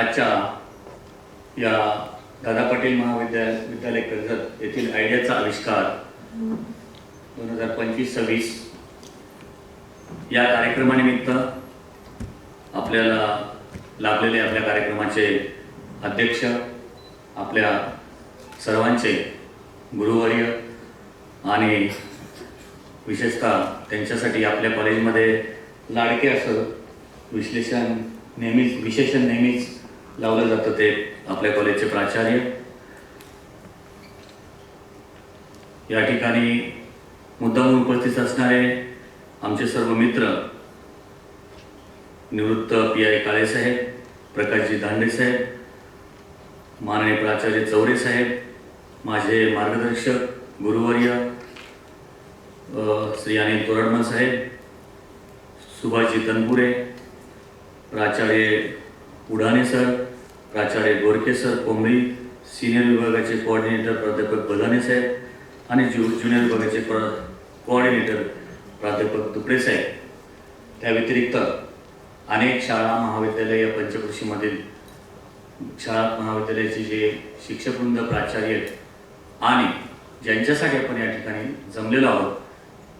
आजच्या या दादा पाटील महाविद्यालय विद्यालय कर्जत येथील आयडियाचा आविष्कार दोन हजार पंचवीस सव्वीस या कार्यक्रमानिमित्त आपल्याला लाभलेले आपल्या कार्यक्रमाचे अध्यक्ष आपल्या सर्वांचे गुरुवर्य आणि विशेषतः त्यांच्यासाठी आपल्या कॉलेजमध्ये लाडके असं विश्लेषण नेहमीच विशेषण नेहमीच लावलं जातं ते आपल्या कॉलेजचे प्राचार्य. या ठिकाणी मुद्दामून उपस्थित असणारे आमचे सर्व मित्र निवृत्त पी आय काळेसाहेब प्रकाशजी दांडे साहेब माननीय प्राचार्य चौरे साहेब माझे मार्गदर्शक गुरुवर्य श्री अनिल तोरडमन साहेब सुभाषजी तनपुरे प्राचार्य उडाणे सर प्राचार्य गोरके सर कोंबडी सिनियर विभागाचे कोऑर्डिनेटर प्राध्यापक बलाने साहेब आणि ज्यु ज्युनियर विभागाचे प्र कोऑर्डिनेटर प्राध्यापक तुपडे साहेब. त्या व्यतिरिक्त अनेक शाळा महाविद्यालय या पंचकृषीमधील शाळा महाविद्यालयाचे जे शिक्षकवृंद प्राचार्य आणि ज्यांच्यासाठी आपण या ठिकाणी जमलेलो आहोत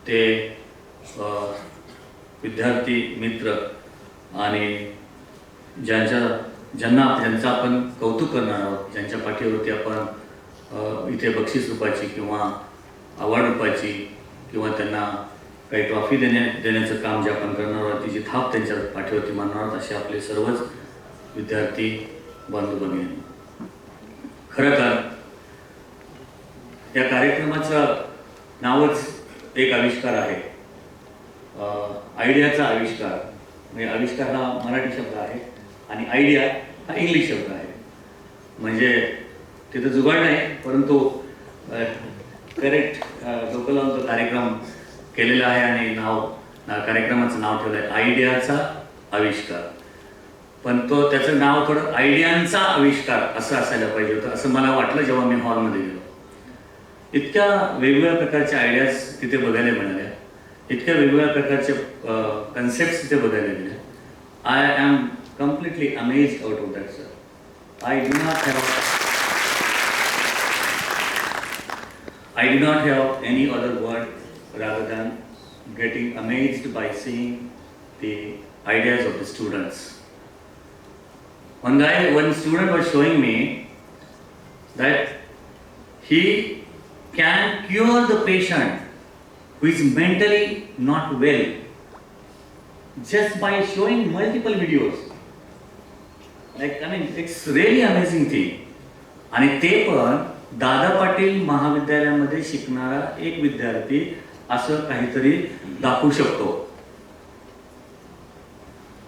ते विद्यार्थी मित्र आणि ज्यांच्या ज्यांना ज्यांचं आपण कौतुक करणार आहोत ज्यांच्या पाठीवरती आपण इथे बक्षीस रूपाची किंवा अवॉर्ड रूपाची किंवा त्यांना काही ट्रॉफी देण्या देण्याचं काम जे आपण करणार आहोत तिची थाप त्यांच्या पाठीवरती मानणार आहोत असे आपले सर्वच विद्यार्थी बांधू बने खरं तर या कार्यक्रमाचं नावच एक आविष्कार आहे. आयडियाचा आविष्कार. म्हणजे आविष्कार हा मराठी शब्द आहे. आणि आयडिया हा इंग्लिश शब्द आहे. म्हणजे तिथं जुगाड नाही परंतु करेक्ट डोकं लावून तो कार्यक्रम केलेला आहे आणि नाव ना कार्यक्रमाचं नाव ठेवलं आहे आयडियाचा आविष्कार. पण तो त्याचं नाव थोडं आयडियांचा आविष्कार असं असायला पाहिजे होतं असं मला वाटलं जेव्हा मी हॉलमध्ये गेलो. इतक्या वेगवेगळ्या प्रकारच्या आयडियाज तिथे बघायला मिळाल्या. इतक्या वेगवेगळ्या प्रकारचे कन्सेप्ट तिथे बघायला मिळाल्या. I am completely amazed out of that, sir. I do not have I do not have any other word rather than getting amazed by seeing the ideas of the students. One guy, one student was showing me that he can cure the patient who is mentally not well just by showing multiple videos. Like I mean it's really amazing thing आणि ते पण दादा पाटील महाविद्यालयामध्ये शिकणारा एक विद्यार्थी असं काहीतरी दाखवू शकतो.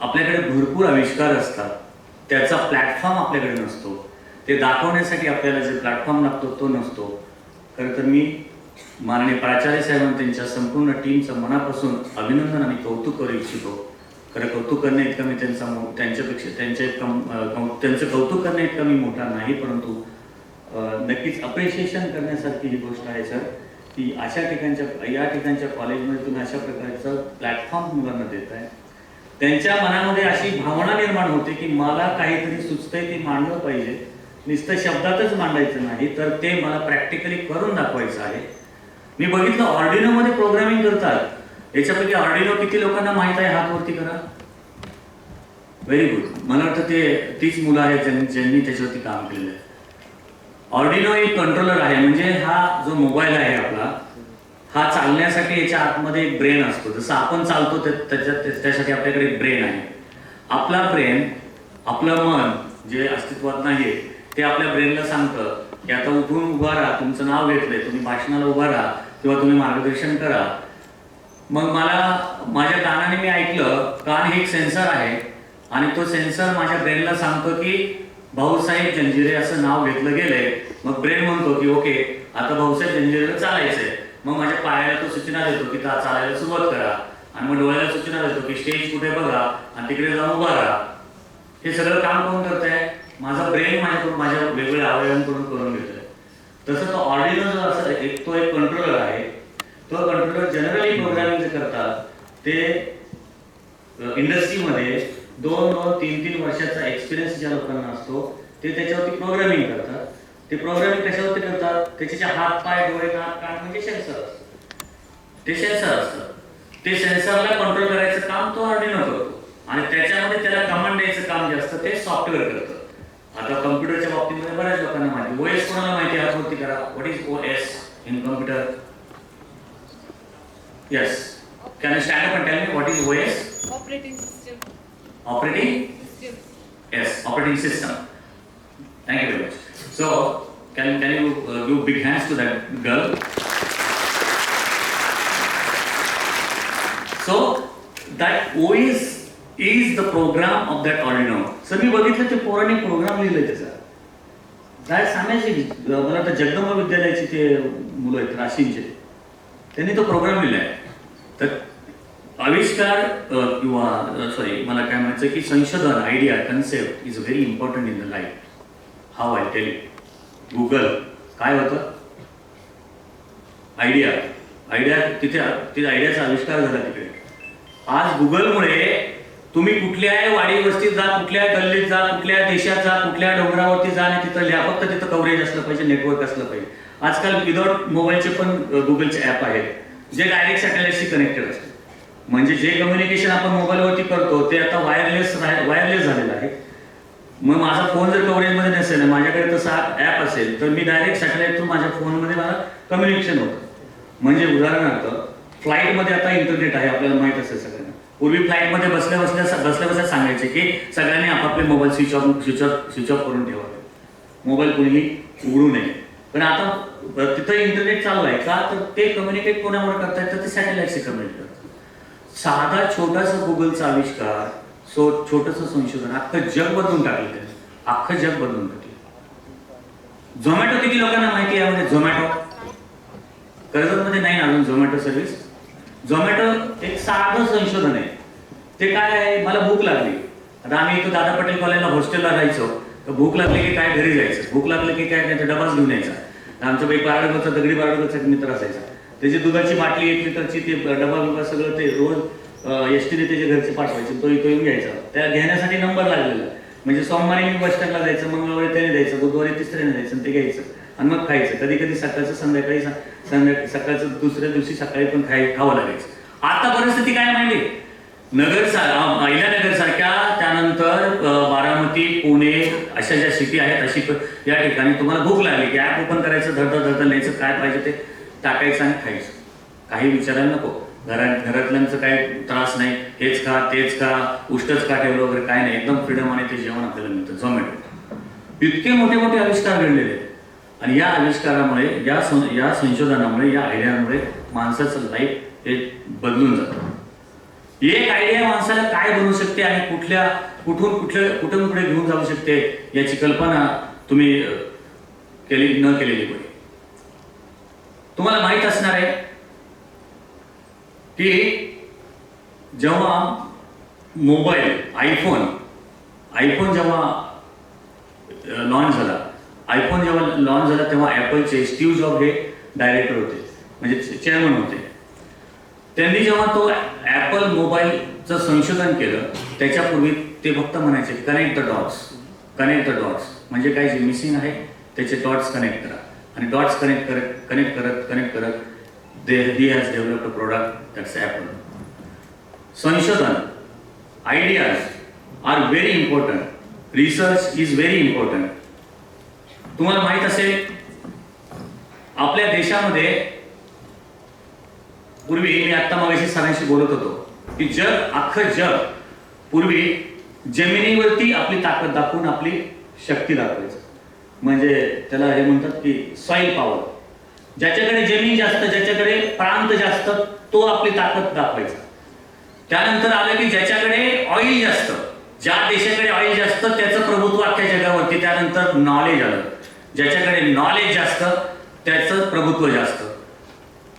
आपल्याकडे भरपूर आविष्कार असतात. त्याचा प्लॅटफॉर्म आपल्याकडे नसतो. ते दाखवण्यासाठी आपल्याला जे प्लॅटफॉर्म लागतो तो नसतो. खरं तर मी माननीय प्राचार्य साहेबांना त्यांच्या संपूर्ण टीमचं मनापासून अभिनंदन आणि कौतुक करू इच्छितो. खरं कौतुक करणे इतकं मी त्यांचा त्यांच्यापेक्षा त्यांच्या इतकं त्यांचं कौतुक करणे इतकं मी मोठा नाही परंतु नक्कीच अप्रिशिएशन करण्यासारखी ही गोष्ट आहे सर की अशा ठिकाणच्या या ठिकाणच्या कॉलेजमध्ये तुम्ही अशा प्रकारचं प्लॅटफॉर्म मुलांना देत आहे. त्यांच्या मनामध्ये अशी भावना निर्माण होते की मला काहीतरी सुचतंय ते मांडलं पाहिजे. नुसतं शब्दातच मांडायचं नाही तर ते मला प्रॅक्टिकली करून दाखवायचं आहे. मी बघितलं ऑर्डिनोमध्ये प्रोग्रामिंग करतात. याच्यापैकी ऑर्डिनो किती लोकांना माहीत आहे हात वरती करा? व्हेरी गुड मला वाटतं ते तीच मुलं आहेत ज्यांनी त्याच्यावरती काम केलेलं आहे. ऑर्डिनो एक कंट्रोलर आहे म्हणजे हा जो मोबाईल आहे आपला हा चालण्यासाठी याच्या आतमध्ये एक ब्रेन असतो. जसं आपण चालतो त्याच्यात त्याच्यासाठी आपल्याकडे एक ब्रेन आहे. आपला ब्रेन आपलं मन जे अस्तित्वात नाही ते आपल्या ब्रेनला सांगतं की आता उठून उभा राहा तुमचं नाव घेतलंय तुम्ही भाषणाला उभा राहा किंवा तुम्ही मार्गदर्शन करा. मग मला माझ्या कानाने मी ऐकलं कान हे एक सेन्सर आहे. आणि तो सेन्सर माझ्या ब्रेनला सांगतो की भाऊसाहेब जंजिरे असं नाव घेतलं गेलंय. मग ब्रेन म्हणतो की ओके आता भाऊसाहेब जंजिरेला चालायचंय. मग माझ्या पायाला तो सूचना देतो की ता- चालायला सुरुवात करा. आणि मग डोळ्याला सूचना देतो की स्टेज कुठे बघा आणि तिकडे जाऊन उभा राहा. हे सगळं काम कोण करत आहे माझा ब्रेन माझ्याकडून माझ्या वेगवेगळ्या अवयवांकडून करून घेतोय. तसं तो ऑर्डिनो जो असं एक तो एक कंट्रोलर आहे. तो कंट्रोलर जनरली प्रोग्रामिंग जे करतात. ते इंडस्ट्रीमध्ये दोन दोन तीन तीन वर्षाचा एक्सपिरियन्स ज्या लोकांना असतो ते त्याच्यावरती प्रोग्रामिंग करतात. ते प्रोग्रामिंग कशावरती करतात? त्याचे जे हात पाय डोळे नाक कान म्हणजे सेन्सर असतं. ते सेन्सर असतं. ते सेन्सरला कंट्रोल करायचं काम तो ऑर्डिनो करतो. आणि त्याच्यामध्ये त्याला कमांड द्यायचं काम जे असतं ते सॉफ्टवेअर करतं. आता कम्प्युटरच्या बाबतीमध्ये बऱ्याच लोकांना माहिती ओएस कोणाला माहिती आहे? करा. What is O S in computer Yes can stand up and tell me what is O S Operating system. Operating System. Yes, operating system. Thank you very much. So, can, can you uh, give big hands to that girl? So, that OS is the program of that Arduino. Sir मी बघितलं ते पोरांनी programme लिहिलंय त्याचा काय सांगायचे मला आता जगदंबा विद्यालयाचे ते मुलं आहेत राशींचे त्यांनी तो प्रोग्राम लिहिलाय तर आविष्कार किंवा सॉरी मला काय म्हणायचं की संशोधन idea concept is very important in the life how I tell Google काय होतं? आयडिया आयडिया तिथे तिथे आयडियाचा आविष्कार झाला तिकडे. आज गुगलमुळे तुम्ही कुठल्याही वाडी वस्तीत जा कुठल्या गल्लीत जा कुठल्या देशात जा कुठल्या डोंगरावरती जा आणि तिथं लिहा. फक्त तिथं कव्हरेज असलं पाहिजे नेटवर्क असलं पाहिजे. आजकाल विदाउट मोबाईलचे पण गुगलचे ॲप आहेत. जे डायरेक्ट सॅटेलाइटशी कनेक्टेड असते. म्हणजे जे कम्युनिकेशन आपण मोबाईलवरती करतो ते आता वायरलेस वायरलेस झालेलं आहे. मग माझा फोन जर कव्हरेजमध्ये नसेल माझ्याकडे तसा ॲप असेल तर मी डायरेक्ट सॅटेलाइट थ्रू माझ्या फोनमध्ये मला कम्युनिकेशन होतं. म्हणजे उदाहरणार्थ फ्लाईटमध्ये आता इंटरनेट आहे आपल्याला माहीत असेल सगळ्यांना. पूर्वी फ्लाईटमध्ये बसल्या बसल्या बसल्या बसल्या सांगायचे की सगळ्यांनी आपापले mobile switch off switch off switch off करून ठेवावे. मोबाईल कोणीही उघडू नये. पण आता तिथं इंटरनेट चालू आहे का? तर ते कम्युनिकेट कोणावर करतात तर ते सॅटेलाइटशी कम्युनिकेट करतात. साधा छोटासा गुगलचा आविष्कार सो छोटंसं संशोधन अख्खं जग बदलून टाकलं त्याने. अख्खं जग बदलून टाकलं. झोमॅटो किती लोकांना माहिती आहे म्हणजे झोमॅटो कर्जतमध्ये नाही अजून झोमॅटो सर्व्हिस झोमॅटो एक साधं संशोधन आहे. ते काय आहे? मला भूक लागली. आता आम्ही इथं दादा पटेल कॉलेजला हॉस्टेलला राहायचो. तर भूक लागली की काय घरी जायचं? भूक लागली की काय त्याचा डबाच घेऊन यायचा. आमचं आमचा एक दगडी बारडगरचा एक मित्र असायचा. त्याची दुधाची बाटली एक लिटरची ते डबा बिबा सगळं ते रोज एस टीने त्याच्या घरचे पाठवायचे तो इथं येऊन घ्यायचा. त्या घेण्यासाठी नंबर लागलेला. म्हणजे सोमवारी मी बस स्टँडला जायचं मंगळवारी त्याने द्यायचं बुधवारी तिसऱ्याने द्यायचं आणि ते घ्यायचं. आणि मग खायचं. कधी कधी सकाळचं संध्याकाळी संध्याकाळी संध्या सकाळचं दुसऱ्या दिवशी सकाळी पण खाय खावं लागायचं. आता परिस्थिती काय माहिती? नगर सा- सारख्या त्यानंतर बारामती पुणे अशा ज्या सिटी आहेत अशी या ठिकाणी तुम्हाला भूक लागली की ॲप ओपन करायचं धडधड धडधड न्यायचं काय पाहिजे ते टाकायचं आणि खायचं. काही विचारायला नको. घरात घरातल्यांचं काही त्रास नाही. हेच खा तेच खा उष्टच का ठेवलं वगैरे काय नाही. एकदम फ्रीडम आणि ते जेवण आपल्याला मिळतं. झोमॅटो इतके मोठे मोठे आविष्कार घडलेले आहेत. आणि या आविष्कारामुळे या सं या संशोधनामुळे या आयडियामुळे माणसाचं लाईफ हे बदलून जातं. एक आयडिया माणसाला काय बनवू शकते आणि कुठल्या कुठून कुठल्या कुठून कुठे घेऊन जाऊ शकते याची कल्पना तुम्ही केली न केलेली पाहिजे तुम्हाला माहीत असणार आहे की जेव्हा मोबाईल आयफोन आयफोन जेव्हा लॉन्च झाला आयफोन जेव्हा लॉन्च झाला तेव्हा ॲपलचे स्टीव्ह जॉब हे डायरेक्टर होते म्हणजे चेअरमन होते. त्यांनी जेव्हा तो ॲपल मोबाईलचं संशोधन केलं त्याच्यापूर्वी ते फक्त म्हणायचे connect the dots connect the dots म्हणजे काय जे मिसिंग आहे त्याचे डॉट्स कनेक्ट करा. आणि डॉट्स कनेक्ट करत कनेक्ट करत कनेक्ट करत they he has developed a product that's Apple संशोधन ideas are very important research is very important तुम्हाला माहीत असेल आपल्या देशामध्ये पूर्वी मी आत्ता मगाशी सरांशी बोलत होतो की जग अख्खं जग पूर्वी जमिनीवरती आपली ताकद दाखवून आपली शक्ती दाखवायचं. म्हणजे त्याला हे म्हणतात की सॉईल पॉवर ज्याच्याकडे जमीन जास्त ज्याच्याकडे प्रांत जास्त तो आपली ताकद दाखवायचा. त्यानंतर आलं की ज्याच्याकडे ऑइल जास्त ज्या देशाकडे ऑइल जास्त त्याचं प्रभुत्व अख्ख्या जगावरती. त्यानंतर नॉलेज आलं. ज्याच्याकडे नॉलेज जास्त त्याचं प्रभुत्व जास्त.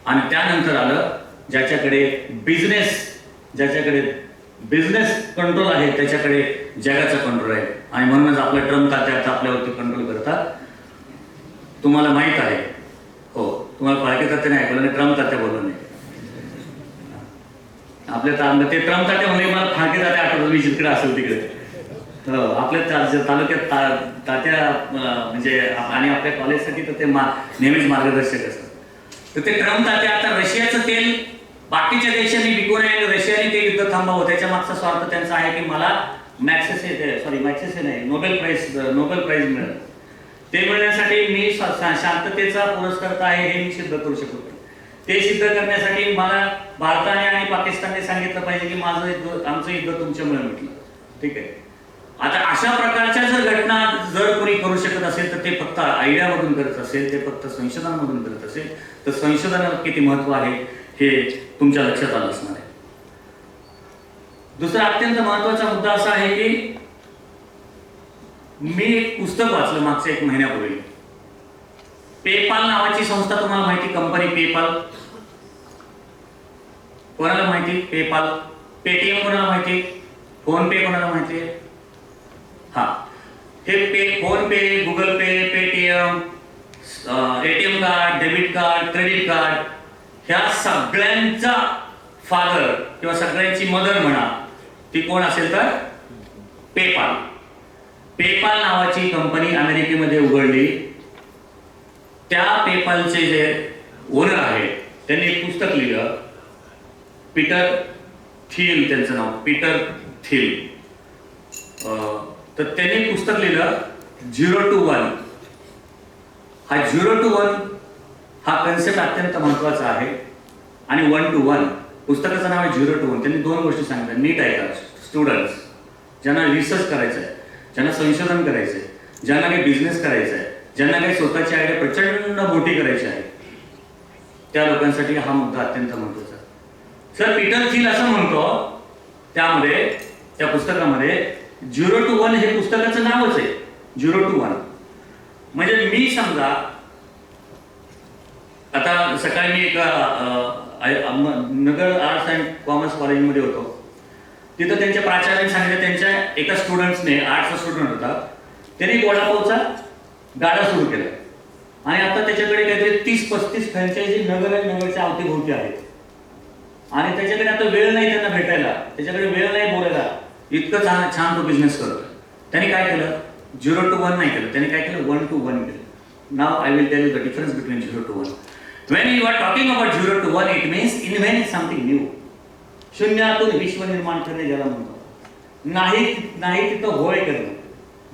आणि त्यानंतर आलं ज्याच्याकडे बिझनेस ज्याच्याकडे बिझनेस कंट्रोल आहे त्याच्याकडे जगाचा कंट्रोल आहे. आणि म्हणूनच आपले ट्रम्प तात्या आता आपल्यावरती कंट्रोल करतात. तुम्हाला माहीत आहे. हो तुम्हाला फाळके तात्या नाही ऐकलं आणि ट्रम्प तात्या बोललं नाही. आपल्या ता- ते ट्रम्प तात्या म्हणजे मला फाळके तात्या आठवतो मी जिकडे असेल तिकडे. हो आपल्या तालुक्यात ता- तात्या म्हणजे आणि आपल्या कॉलेजसाठी तर ते मा- नेहमीच मार्गदर्शक असतात. तर ते ट्रम्प तात्या आता रशियाचं तेल बाकीच्या देशांनी विकून आहे आणि रशियाने ते युद्ध थांबावं. त्याच्या मागचा स्वार्थ त्यांचा आहे की मला मॅक्सेस सॉरी मॅक्सेस नाही नोबेल प्राइज नोबेल प्राइज मिळेल. ते मिळण्यासाठी मी शांततेचा पुरस्कर्ता आहे हे मी सिद्ध करू शकतो ते सिद्ध करण्यासाठी मला भारताने आणि पाकिस्तानने सांगितलं पाहिजे की माझं युद्ध आमचं युद्ध तुमच्यामुळे म्हटलं ठीक आहे? आता अशा प्रकारच्या जर घटना जर कोणी करू शकत असेल तर ते फक्त आयडियामधून करत असेल ते फक्त संशोधनामधून करत असेल तर संशोधनाला किती महत्त्व आहे हे तुमच्या लक्षात आलं असणार आहे. दुसरा अत्यंत महत्त्वाचा मुद्दा असा आहे की मी एक पुस्तक वाचलं मागच्या एक महिन्यापूर्वी. पेपाल नावाची संस्था तुम्हाला माहिती कंपनी पेपाल. कोणाला माहिती? पेपाल. पेटीएम कोणाला माहिती? फोन पे कोणाला माहिती आहे? हा. हे pay PhonePe Google pay Paytm ATM card debit card credit card ह्या सगळ्यांचा फादर किंवा सगळ्यांची मदर म्हणा ती कोण असेल तर? पेपाल पेपाल नावाची कंपनी अमेरिकेमध्ये उघडली. त्या पेपालचे जे ओनर आहेत त्यांनी एक पुस्तक लिहिलं. पीटर थिल त्यांचं नाव पीटर थिल. तर त्यांनी पुस्तक लिहिलं झिरो टू वन. हा झिरो टू वन हा कन्सेप्ट अत्यंत महत्त्वाचा आहे. आणि वन टू वन पुस्तकाचं नाव आहे झिरो टू वन. त्यांनी दोन गोष्टी सांगितल्या. नीट ऐका स्टुडंट्स ज्यांना रिसर्च करायचं आहे ज्यांना संशोधन करायचं आहे ज्यांना काही बिझनेस करायचा आहे ज्यांना काही स्वतःची आयडिया प्रचंड मोठी करायची आहे त्या लोकांसाठी हा मुद्दा अत्यंत महत्त्वाचा सर पीटर थिल असं म्हणतो त्यामध्ये त्या पुस्तकामध्ये झिरो टू वन हे पुस्तकाचं नावच आहे. Zero to one. म्हणजे मी समजा आता सकाळी मी एका नगर आर्ट्स अँड कॉमर्स कॉलेजमध्ये होतो. तिथं त्यांच्या प्राचार्याने सांगितलं त्यांच्या एका स्टुडंट्सने आर्ट्सचा स्टुडंट होता त्यांनी वडापावचा गाडा सुरू केला. आणि आता त्याच्याकडे काहीतरी तीस पस्तीस फ्रँचायझी नगर आणि नगरच्या अवतीभोवती आहेत. आणि त्याच्याकडे आता वेळ नाही त्यांना भेटायला. त्याच्याकडे वेळ नाही बोलायला. इतकं छान छान तो बिझनेस करतो त्याने काय केलं? झिरो टू वन नाही केलं. त्याने काय केलं? वन टू वन केलं. नाव I will tell the difference between zero to one when you are talking about zero to one it means invent something new शून्यातून विश्व निर्माण करणे ज्याला म्हणतो. नाही नाही तिथं होय करणं.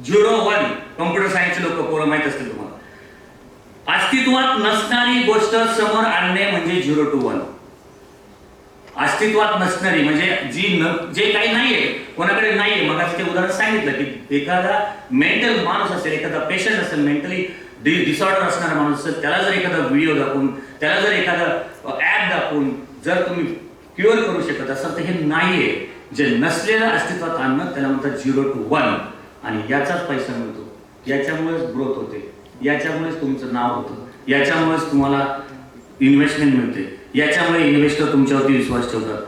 झिरो वन कम्प्युटर सायन्सचे लोक पोरं माहीत असतील तुम्हाला. अस्तित्वात नसणारी गोष्ट समोर आणणे म्हणजे झिरो टू वन अस्तित्वात नसणारी म्हणजे जी न जे काही नाहीये कोणाकडे नाहीये. मग ते उदाहरण सांगितलं की एखादा मेंटल माणूस असेल एखादा पेशंट असेल मेंटली डिसऑर्डर असणारा माणूस असेल त्याला जर एखादा व्हिडिओ दाखवून त्याला जर एखादा ऍप दाखवून जर तुम्ही क्युअर करू शकत असाल तर हे नाहीये. जे नसलेलं अस्तित्वात आणणं त्याला म्हणतात झिरो टू वन आणि याचाच पैसा मिळतो. याच्यामुळेच ग्रोथ होते. याच्यामुळेच तुमचं नाव होतं. याच्यामुळेच तुम्हाला इन्व्हेस्टमेंट मिळते. याच्यामुळे इन्व्हेस्टर तुमच्यावरती विश्वास ठेवतात.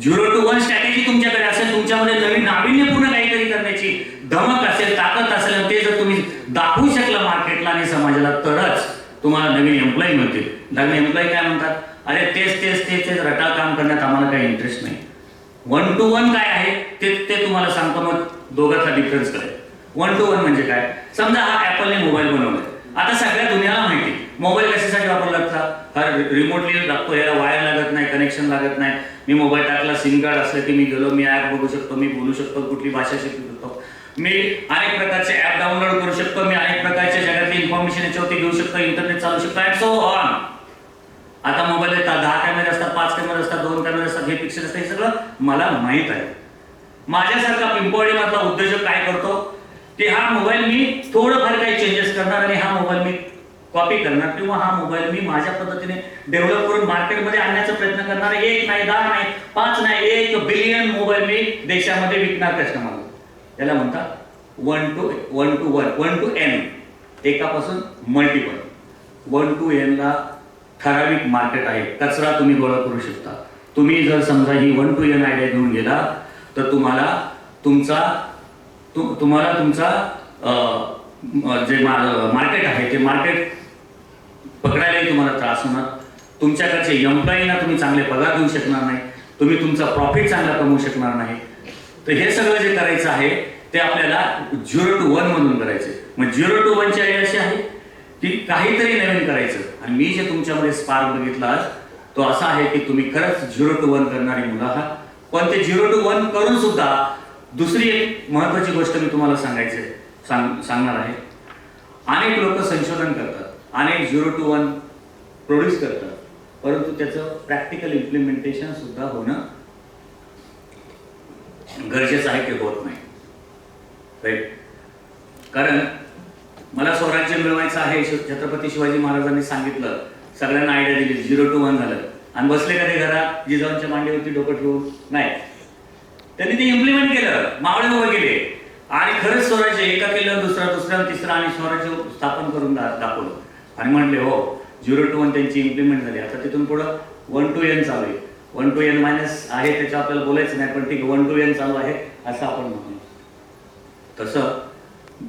झिरो टू वन स्ट्रॅटेजी तुमच्याकडे असेल तुमच्यामध्ये नवीन नाविन्यपूर्ण काहीतरी करण्याची धमक असेल ताकद असेल आणि ते जर तुम्ही दाखवू शकला मार्केटला आणि समाजाला तरच तुम्हाला नवीन एम्प्लॉई मिळतील. नवीन एम्प्लॉई काय म्हणतात? अरे तेच तेच तेच तेच रटाळ काम करण्यात आम्हाला काही इंटरेस्ट नाही. वन टू वन काय आहे? ते ते तुम्हाला सांगतो मग दोघांचा डिफरन्स काय वन टू वन म्हणजे काय? समजा हा ॲपलने मोबाईल बनवलाय. आता सगळ्या दुनियाला माहिती. मोबाईल कशासाठी वापरला लागता हा रिमोटली लागतो याला वायर लागत नाही कनेक्शन लागत नाही. मी मोबाईल टाकला सिम कार्ड असलं की मी गेलो मी ऍप बघू शकतो मी बोलू शकतो कुठली भाषा शिकू शकतो. मी अनेक प्रकारचे ऍप डाउनलोड करू शकतो मी अनेक प्रकारच्या जगातली इन्फॉर्मेशन याच्यावरती घेऊ शकतो इंटरनेट चालू शकतो ॲप सो ऑन आता मोबाईल येतात दहा कॅमेरे असतात पाच कॅमेरे असतात दोन कॅमेरे असतात हे पिक्चर असतात हे सगळं मला माहीत आहे. माझ्यासारखा पिंपवडी मधला उद्योजक काय करतो? की हा मोबाईल मी थोडंफार काही चेंजेस करणार आणि हा मोबाईल मी कॉपी करणार किंवा हा मोबाईल मी माझ्या पद्धतीने डेव्हलप करून मार्केटमध्ये आणण्याचा प्रयत्न करणार. एक नाही दहा नाही पाच नाही एक बिलियन मोबाईल मी देशामध्ये विकणार कस्टमरला त्याला म्हणतात one to one to one one to N एकापासून multiple one to एनला ठराविक मार्केट आहे. कचरा तुम्ही गोळा करू शकता. तुम्ही जर समजा ही वन टू एन आयडिया घेऊन गेला तर तुम्हाला तुमचा तु- तुम्हाला तुमचा जे मार्केट आहे ते मार्केट पकडायलाही तुम्हाला त्रास होणार. तुमच्याकडचे एम्प्लॉईना तुम्ही चांगले पगार देऊ शकणार नाही. तुम्ही तुमचा प्रॉफिट चांगला कमवू शकणार नाही. तर हे सगळं जे करायचं आहे ते आपल्याला झिरो टू वन मधून करायचं मग झिरो टू वनची आयडिया अशी आहे की काहीतरी नवीन करायचं. आणि मी जे तुमच्यामध्ये स्पार्क बघितला आज तो असा आहे की तुम्ही खरंच झिरो टू वन करणारी मुलं आहात. पण ते झिरो टू वन करून सुद्धा दुसरी एक महत्वाची गोष्ट मी तुम्हाला सांगायचे सांग सांगणार आहे. अनेक लोक संशोधन करतात. अनेक झिरो टू वन प्रोड्यूस करतात. परंतु त्याचं प्रॅक्टिकल इम्प्लिमेंटेशन सुद्धा होणं गरजेचं आहे ते होत नाही. राईट कारण मला स्वराज्य मिळवायचं आहे छत्रपती शिवाजी महाराजांनी सांगितलं. सगळ्यांना आयडिया दिली झिरो टू वन झालं. आणि बसले का ते घरात? जिजाऊंच्या मांडीवरती डोकं ठेवून? नाही. त्यांनी ते इम्प्लिमेंट केलं. मावळे उभे केले. आणि खरंच स्वराज्य एका केलं दुसरा दुसरा तिसरा आणि स्वराज्य स्थापन करून दाखवलं. आणि म्हणले हो झिरो टू वन त्यांची इम्प्लिमेंट झाली. आता तिथून पुढं वन टू एन चालू आहे. वन टू एन मायनस आहे त्याच्या आपल्याला बोलायचं नाही पण ठीक वन टू एन चालू आहे असं आपण म्हणू. तसं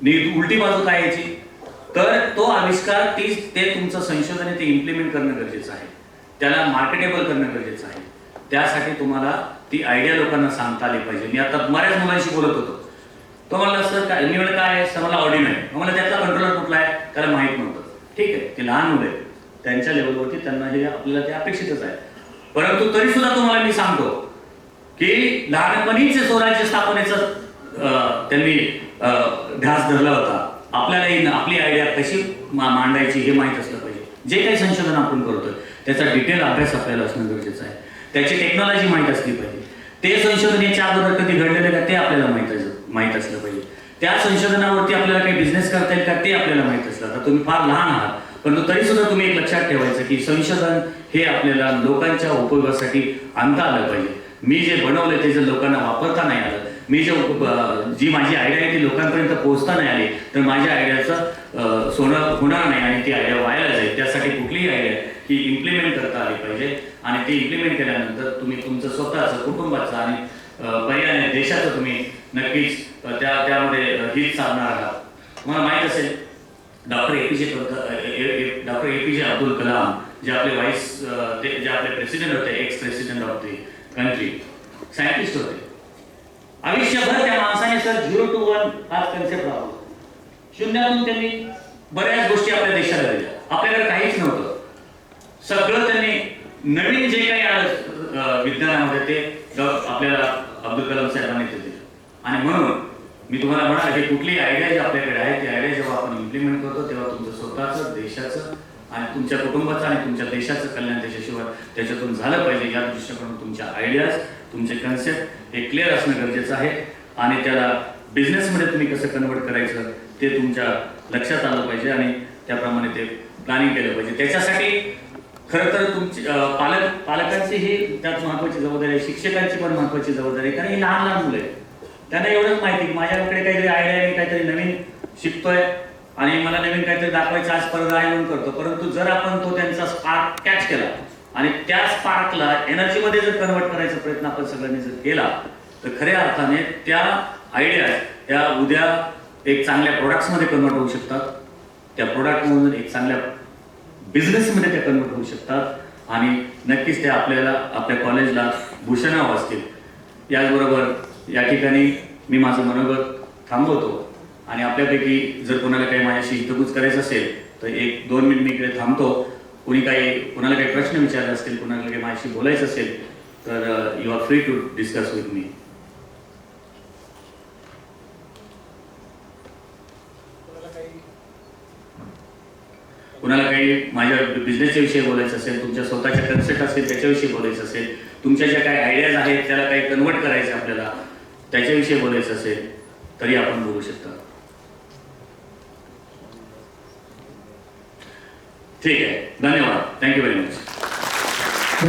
नी उलटी बाजू काय याची तर तो आविष्कार ती ते तुमचं संशोधन आहे ते इम्प्लिमेंट करणं गरजेचं आहे. त्याला मार्केटेबल करणं गरजेचं आहे. त्यासाठी तुम्हाला ती आयडिया लोकांना सांगता आली पाहिजे. मी आता बऱ्याच मुलांशी बोलत होतो. तो म्हणला सर काय मी म्हणलं काय आहे? सर मला ऑडिओ आहे. मला त्यातला कंट्रोलर कुठला आहे? त्याला माहीत नव्हतं. ठीक आहे. ते लहान मुलं आहेत. त्यांच्या लेवलवरती त्यांना हे आपल्याला ते अपेक्षितच आहे. परंतु तरी सुद्धा तुम्हाला मी सांगतो की लहानपणीच स्वराज्य स्थापनेचा अं, त्यांनी ध्यास धरला होता. आपल्यालाही आपली आयडिया कशी मा- मांडायची हे माहीत असलं पाहिजे. जे काही संशोधन आपण करतोय त्याचा डिटेल अभ्यास आपल्याला असणं गरजेचं आहे. त्याची टेक्नॉलॉजी माहीत असली पाहिजे. ते संशोधन याच्या अगोदर कधी घडलेलं का ते आपल्याला माहीत माहीत असलं पाहिजे. त्या संशोधनावरती आपल्याला काही बिझनेस करता येईल का ते आपल्याला माहीत असलं. आता तुम्ही फार लहान आहात परंतु तरी सुद्धा तुम्ही एक लक्षात ठेवायचं की संशोधन हे आपल्याला लोकांच्या उपयोगासाठी आणता आलं पाहिजे. मी जे बनवलं ते जर लोकांना वापरता नाही आलं मी जे जी माझी आयडिया आहे ती लोकांपर्यंत पोहोचता नाही आली तर माझ्या आयडियाचं सोनं होणार नाही आणि ती आयडिया व्हायला जाईल. त्यासाठी कुठलीही आयडिया ही इम्प्लिमेंट करता आली पाहिजे आणि ती इम्प्लिमेंट केल्यानंतर तुम्ही तुमचं स्वतःचं कुटुंबाचं आणि अं, पर्यायाने देशाचं तुम्ही नक्कीच त्या त्यामध्ये हित साधणार आहात. मला माहीत असेल doctor A P J doctor A P J Abdul Kalam जे आपले व्हाईस ते जे आपले प्रेसिडेंट होते ex president of the country scientist होते. आयुष्यभर त्या माणसाने सर झिरो टू वन हा कन्सेप्ट राबवला शून्यातून त्यांनी बऱ्याच गोष्टी आपल्या देशाला दिल्या. आपल्याकडे काहीच नव्हतं. सगळं त्यांनी नवीन जे काही आलं विज्ञानामध्ये ते आपल्याला अब्दुल कलाम साहेबांनी ते दिलं. आणि म्हणून मी तुम्हाला म्हणाल की कुठली आयडिया जी आपल्याकडे आहे ती आयडिया जेव्हा आपण इम्प्लिमेंट करतो तेव्हा तुमचं स्वतःचं देशाचं आणि तुमच्या कुटुंबाचं आणि तुमच्या देशाचं कल्याण त्याच्याशिवाय त्याच्यातून झालं पाहिजे या दृष्टिकोनातून तुमच्या आयडियाज तुमचे कन्सेप्ट हे क्लिअर असणं गरजेचं आहे. आणि त्याला बिझनेसमध्ये तुम्ही कसं कन्वर्ट करायचं ते तुमच्या लक्षात आलं पाहिजे आणि त्याप्रमाणे ते प्लॅनिंग केलं पाहिजे. त्याच्यासाठी खरं तर तुमची पालक पालकांची ही त्यात महत्वाची जबाबदारी आहे. शिक्षकांची पण महत्वाची जबाबदारी आहे. कारण ही लहान लहान मुलं आहे त्यांना एवढंच माहिती माझ्याकडे काहीतरी आयडिया आहे मी काहीतरी नवीन शिकतोय. आणि मला नवीन काहीतरी दाखवायचं आज स्पर्धा आहे म्हणून करतो. परंतु जर आपण तो त्यांचा स्पार्क कॅच केला आणि त्या स्पार्कला एनर्जीमध्ये जर कन्वर्ट करायचा प्रयत्न आपण सगळ्यांनी जर केला तर खऱ्या अर्थाने त्या आयडिया त्या उद्या एक चांगल्या प्रोडक्ट्समध्ये कन्वर्ट होऊ शकतात. त्या प्रोडक्टमधून एक चांगल्या बिझनेसमध्ये त्या कन्वर्ट होऊ शकतात. आणि नक्कीच त्या आपल्याला आपल्या कॉलेजला भूषणावं असतील. याचबरोबर या ठिकाणी मी माझं मनोगत थांबवतो. आणि आपल्यापैकी जर कोणाला काही माझ्याशी हितगुज करायचं असेल तर एक दोन मिनिट मी इकडे थांबतो. कुणी काही कुणाला काही प्रश्न विचारले असतील कुणाला काही माझ्याशी बोलायचं असेल तर you are free to discuss with me कुणाला काही माझ्या बिझनेसच्या विषयी बोलायचं असेल तुमच्या स्वतःच्या कन्सेप्ट असेल त्याच्याविषयी बोलायचं असेल तुमच्या ज्या काही आयडियाज आहेत त्याला काही कन्वर्ट करायचं आपल्याला त्याच्याविषयी बोलायचं असेल तरी आपण बोलू शकता. ठीक आहे धन्यवाद थँक्यू व्हेरी मच